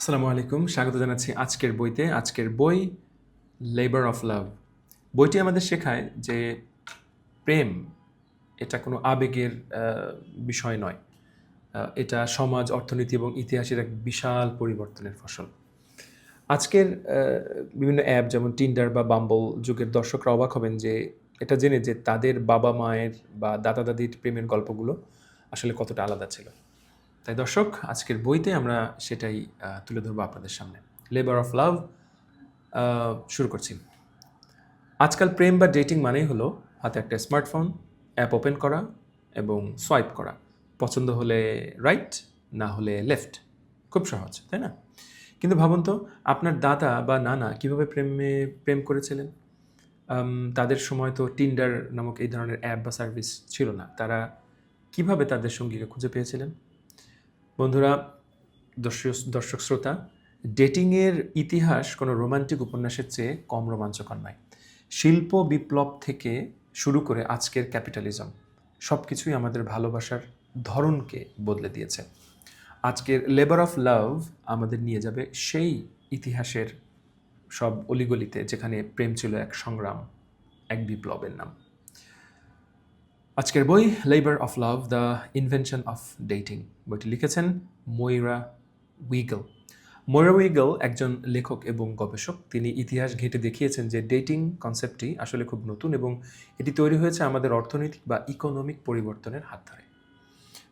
আসসালামু আলাইকুম, স্বাগত জানাচ্ছি আজকের বইতে। আজকের বই লেবার অফ লাভ বইটি আমাদের শেখায় যে প্রেম, এটা কোনো আবেগের বিষয় নয়। এটা সমাজ, অর্থনীতি এবং ইতিহাসের এক বিশাল পরিবর্তনের ফসল। আজকের বিভিন্ন অ্যাপ যেমন টিন্ডার বা বাম্বল যুগের দর্শকরা অবাক হবেন যে এটা জেনে যে তাদের বাবা মায়ের বা দাদা দাদির প্রেমের গল্পগুলো আসলে কতটা আলাদা ছিল। তাই দর্শক, আজকের বইতে আমরা সেটাই তুলে ধরবো আপনাদের সামনে। লেবার অফ লাভ শুরু করছি। আজকাল প্রেম বা ডেটিং মানেই হলো হাতে একটা স্মার্টফোন অ্যাপ ওপেন করা এবং সোয়াইপ করা। পছন্দ হলে রাইট না হলে লেফট খুব সহজ, তাই না? কিন্তু ভাবুন তো, আপনার দাদা বা নানা কীভাবে প্রেমে, প্রেম করেছিলেন? তাদের সময় তো টিন্ডার নামক এই ধরনের অ্যাপ বা সার্ভিস ছিল না। তারা কীভাবে তাদের সঙ্গীকে খুঁজে পেয়েছিলেন? বন্ধুরা, দর্শক দর্শক শ্রোতা, ডেটিংয়ের ইতিহাস কোনো রোমান্টিক উপন্যাসের চেয়ে কম রোমাঞ্চকর নয়। শিল্প বিপ্লব থেকে শুরু করে আজকের ক্যাপিটালিজম সব কিছুই আমাদের ভালোবাসার ধরনকে বদলে দিয়েছে। আজকের লেবার অফ লাভ আমাদের নিয়ে যাবে সেই ইতিহাসের সব অলিগলিতে যেখানে প্রেম ছিল এক সংগ্রাম, এক বিপ্লবের নাম। আজকের বই labour of love the invention of dating বইটি লিখেছেন ময়রা উইগল। ময়রা উইগল একজন লেখক এবং গবেষক। তিনি ইতিহাস ঘেঁটে দেখিয়েছেন যে ডেটিং কনসেপ্টটি আসলে খুব নতুন এবং এটি তৈরি হয়েছে আমাদের অর্থনৈতিক বা ইকোনমিক পরিবর্তনের হাত ধরে।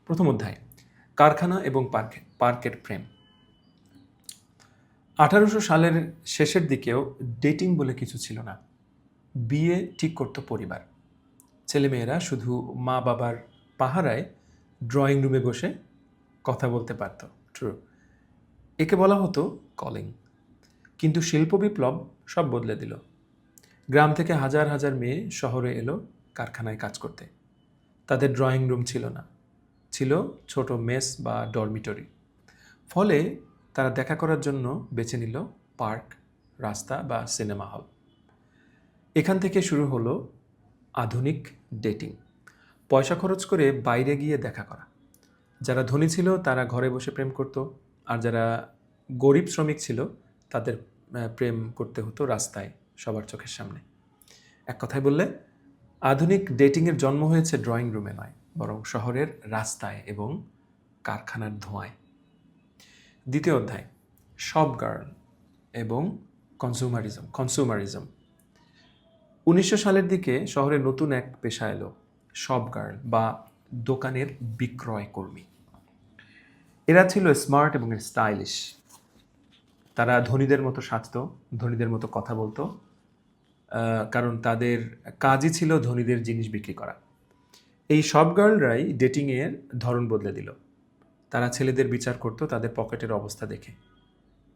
প্রথম অধ্যায়, কারখানা এবং পার্কে, পার্কের প্রেম। আঠারোশো সালের শেষের দিকেও ডেটিং বলে কিছু ছিল না। বিয়ে ঠিক করতো পরিবার। ছেলেমেয়েরা শুধু মা বাবার পাহারায় ড্রয়িং রুমে বসে কথা বলতে পারত। ট্রু একে বলা হতো কলিং কিন্তু শিল্প বিপ্লব সব বদলে দিল। গ্রাম থেকে হাজার হাজার মেয়ে শহরে এলো কারখানায় কাজ করতে। তাদের ড্রয়িং রুম ছিল না। ছিল ছোট মেস বা ডরমিটরি ফলে তারা দেখা করার জন্য বেছে নিল পার্ক, রাস্তা বা সিনেমা হল এখান থেকে শুরু হলো আধুনিক ডেটিং। পয়সা খরচ করে বাইরে গিয়ে দেখা করা। যারা ধনী ছিল, তারা ঘরে বসে প্রেম করত। আর যারা গরিব শ্রমিক ছিল, তাদের প্রেম করতে হতো রাস্তায়, সবার চোখের সামনে। এক কথায় বললে, আধুনিক ডেটিংয়ের জন্ম হয়েছে ড্রয়িং রুমে নয়, বরং শহরের রাস্তায় এবং কারখানার ধোঁয়ায়। দ্বিতীয় অধ্যায়, সব গার্ল এবং কনজিউমারিজম কনজিউমারিজম উনিশশো সালের দিকে শহরে নতুন এক পেশা এলো শপ গার্ল বা দোকানের বিক্রয় কর্মী। এরা ছিল স্মার্ট এবং স্টাইলিশ। তারা ধনীদের মতো সাজতো, ধনীদের মতো কথা বলতো কারণ তাদের কাজই ছিল ধনীদের জিনিস বিক্রি করা। এই সব গার্লরাই ডেটিংয়ের ধরন বদলে দিল। তারা ছেলেদের বিচার করতো, তাদের পকেটের অবস্থা দেখে।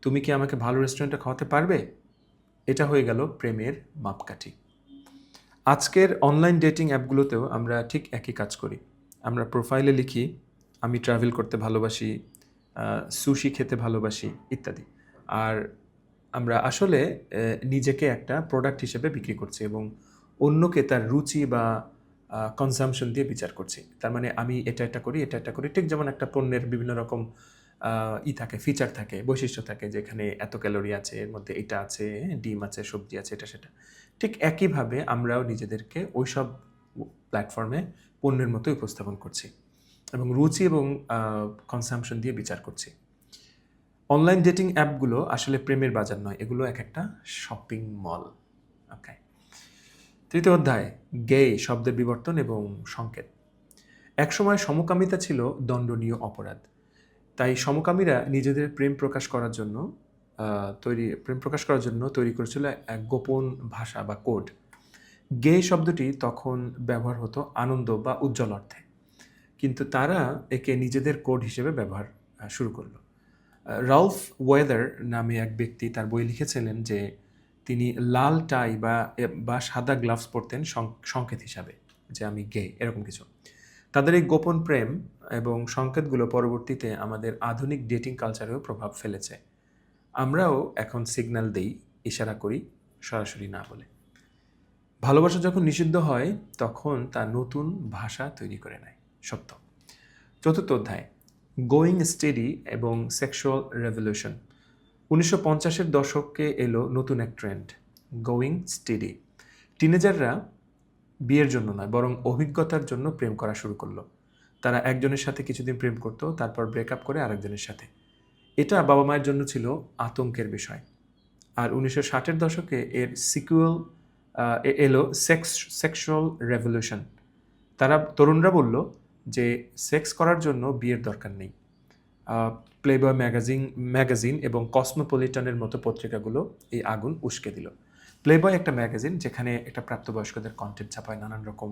তুমি কি আমাকে ভালো রেস্টুরেন্টে খাওয়াতে পারবে? এটা হয়ে গেল প্রেমের মাপকাঠি। আজকের অনলাইন ডেটিং অ্যাপগুলোতেও আমরা ঠিক একই কাজ করি। আমরা প্রোফাইলে লিখি, আমি ট্রাভেল করতে ভালোবাসি সুশি খেতে ভালোবাসি, ইত্যাদি। আর আমরা আসলে নিজেকে একটা প্রোডাক্ট হিসেবে বিক্রি করছি এবং অন্যকে তার রুচি বা কনজামশন দিয়ে বিচার করছি। তার মানে আমি এটা এটা করি, এটা এটা করি। ঠিক যেমন একটা পণ্যের বিভিন্ন রকম ই থাকে ফিচার থাকে, বৈশিষ্ট্য থাকে যেখানে এত ক্যালোরি আছে, এর মধ্যে এটা আছে ডিম আছে, সবজি আছে, এটা, সেটা। ঠিক একইভাবে আমরাও নিজেদেরকে ওইসব প্ল্যাটফর্মে পণ্যের মতো উপস্থাপন করছি এবং রুচি এবং কনসামশন দিয়ে বিচার করছি। অনলাইন ডেটিং অ্যাপগুলো আসলে প্রেমের বাজার নয়, এগুলো এক একটা শপিং মল ওকে তৃতীয় অধ্যায়, গে, শব্দের বিবর্তন এবং সংকেত। একসময় সমকামিতা ছিল দণ্ডনীয় অপরাধ। তাই সমকামীরা নিজেদের প্রেম প্রকাশ করার জন্য তৈরি, প্রেম প্রকাশ করার জন্য তৈরি করেছিল এক গোপন ভাষা বা কোড। গে শব্দটি তখন ব্যবহার হতো আনন্দ বা উজ্জ্বল অর্থে। কিন্তু তারা একে নিজেদের কোড হিসেবে ব্যবহার শুরু করল। রালফ ওয়েদার নামে এক ব্যক্তি তার বই লিখেছিলেন যে তিনি লাল টাই বা বা সাদা গ্লাভস পরতেন সংকেত হিসাবে যে আমি গে, এরকম কিছু। তাদের এই গোপন প্রেম এবং সংকেতগুলো পরবর্তীতে আমাদের আধুনিক ডেটিং কালচারেও প্রভাব ফেলেছে। আমরাও এখন সিগন্যাল দেই, ইশারা করি, সরাসরি না বলে। ভালোবাসা যখন নিষিদ্ধ হয়, তখন তা নতুন ভাষা তৈরি করে নেয়। সত্য। চতুর্থ অধ্যায়। গোয়িং স্টেডি এবং সেক্সুয়াল রেভলিউশন উনিশশো পঞ্চাশের দশকে এলো নতুন এক ট্রেন্ড গোয়িং স্টেডি টিনেজাররা বিয়ের জন্য নয়, বরং অভিজ্ঞতার জন্য প্রেম করা শুরু করল। তারা একজনের সাথে কিছুদিন প্রেম করতো, তারপর ব্রেকআপ করে আরেকজনের সাথে। এটা বাবা মায়ের জন্য ছিল আতঙ্কের বিষয়। আর উনিশশো ষাটের দশকে এর সিকুয়েল এলো সেক্স সেক্সুয়াল রেভলিউশন তারা, তরুণরা বলল যে সেক্স করার জন্য বিয়ের দরকার নেই। প্লেবয় ম্যাগাজিন ম্যাগাজিন এবং কসমোপলিটনের মতো পত্রিকাগুলো এই আগুন উস্কে দিল। প্লেবয় একটা ম্যাগাজিন যেখানে একটা প্রাপ্তবয়স্কদের কন্টেন্ট ছাপায়, নানান রকম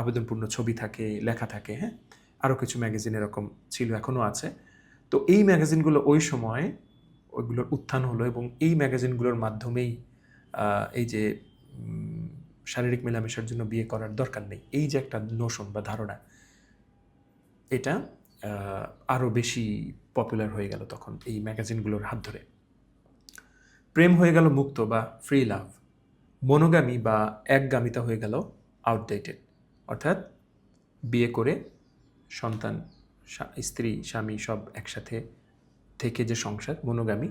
আবেদনপূর্ণ ছবি থাকে, লেখা থাকে হ্যাঁ? আরও কিছু ম্যাগাজিন এরকম ছিল, এখনও আছে। তো এই ম্যাগাজিনগুলো ওই সময় ওইগুলোর উত্থান হলো এবং এই ম্যাগাজিনগুলোর মাধ্যমেই এই যে শারীরিক মেলামেশার জন্য বিয়ে করার দরকার নেই। এই যে একটা নোশন বা ধারণা, এটা আরও বেশি পপুলার হয়ে গেল তখন এই ম্যাগাজিনগুলোর হাত ধরে। প্রেম হয়ে গেল মুক্ত বা ফ্রি লাভ মনোগামী বা একগামিতা হয়ে গেল আউটডেটেড অর্থাৎ বিয়ে করে সন্তান স্ত্রী, স্বামী সব একসাথে থেকে যে সংসার, মনোগামী,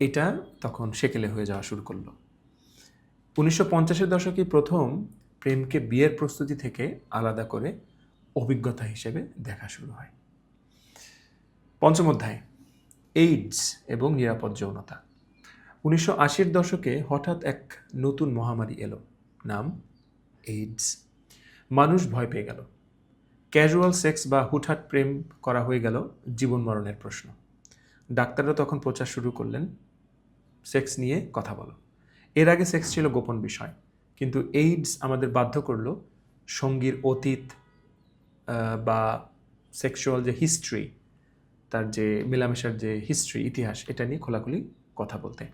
এটা তখন সেকেলে হয়ে যাওয়া শুরু করল। উনিশশো পঞ্চাশের দশকে প্রথম প্রেমকে বিয়ের প্রস্তুতি থেকে আলাদা করে অভিজ্ঞতা হিসেবে দেখা শুরু হয়। পঞ্চম অধ্যায় এইডস এবং নিরাপদ যৌনতা। উনিশশো আশির দশকে হঠাৎ এক নতুন মহামারী এলো, নাম এইডস মানুষ ভয় পেয়ে গেল। ক্যাজুয়াল সেক্স বা হুটহাট প্রেম করা হয়ে গেল জীবন মরণের প্রশ্ন। ডাক্তাররা তখন প্রচার শুরু করলেন সেক্স নিয়ে কথা বলো। এর আগে সেক্স ছিল গোপন বিষয়, কিন্তু এইডস আমাদের বাধ্য করল সঙ্গীর অতীত বা সেক্সুয়াল যে হিস্ট্রি তার যে মেলামেশার যে হিস্ট্রি ইতিহাস, এটা নিয়ে খোলাখুলি কথা বলতে।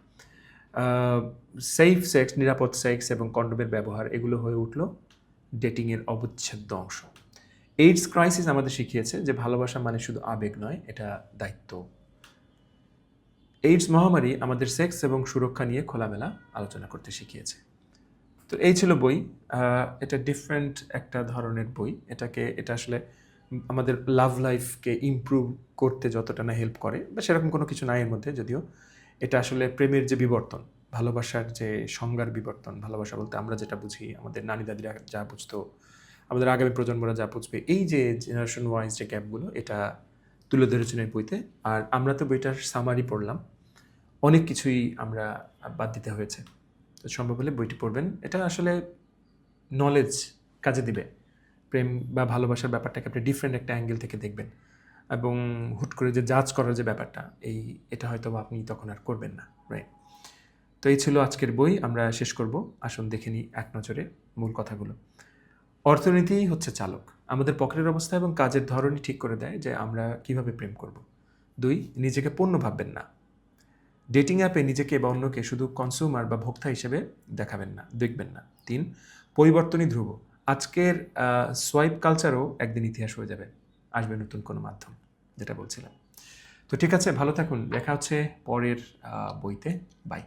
সেফ সেক্স নিরাপদ সেক্স এবং কন্ডোমের ব্যবহার, এগুলো হয়ে উঠল ডেটিংয়ের অবিচ্ছেদ্য অংশ। এইডস ক্রাইসিস আমাদের শিখিয়েছে যে ভালোবাসা মানে শুধু আবেগ নয়, এটা দায়িত্ব। এইডস মহামারী আমাদের সেক্স এবং সুরক্ষা নিয়ে খোলামেলা আলোচনা করতে শিখিয়েছে। তো এই ছিল বই। এটা ডিফারেন্ট একটা ধরনের বই। এটাকে, এটা আসলে আমাদের লাভ লাইফকে ইমপ্রুভ করতে যতটা না হেল্প করে, বা সেরকম কোনো কিছু নাই এর মধ্যে, যদিও এটা আসলে প্রেমের যে বিবর্তন, ভালোবাসার যে সংজ্ঞার বিবর্তন, ভালোবাসা বলতে আমরা যেটা বুঝি, আমাদের নানি দাদিরা যা বুঝতো, আমাদের আগামী প্রজন্মরা যা বুঝবে, এই যে জেনারেশন ওয়াইজ যে গ্যাপগুলো এটা তুলে ধরেছেন এই বইতে। আর আমরা তো বইটার সামারি পড়লাম। অনেক কিছুই আমরা বাদ দিতে হয়েছে। তো সম্ভব হলে বইটি পড়বেন। এটা আসলে নলেজ কাজে দিবে। প্রেম বা ভালোবাসার ব্যাপারটাকে আপনি ডিফারেন্ট একটা অ্যাঙ্গেল থেকে দেখবেন। এবং হুট করে যে জাজ করার যে ব্যাপারটা, এই, এটা হয়তো আপনি তখন আর করবেন না রাইট তো এই ছিল আজকের বই, আমরা শেষ করব। আসুন দেখে নিই এক নজরে মূল কথাগুলো। অর্থনীতিই হচ্ছে চালক। আমাদের পকেটের অবস্থা এবং কাজের ধরনই ঠিক করে দেয় যে আমরা কীভাবে প্রেম করব। দুই, নিজেকে পণ্য ভাববেন না। ডেটিং অ্যাপে নিজেকে বা অন্যকে শুধু কনজিউমার বা ভোক্তা হিসেবে দেখাবেন না, দেখবেন না। তিন, পরিবর্তনই ধ্রুব। আজকের সোয়াইপ কালচারও একদিন ইতিহাস হয়ে যাবে। আসবে নতুন কোনো মাধ্যম, যেটা বলছিলাম। তো ঠিক আছে, ভালো থাকুন। দেখা হচ্ছে পরের বইতে। বাই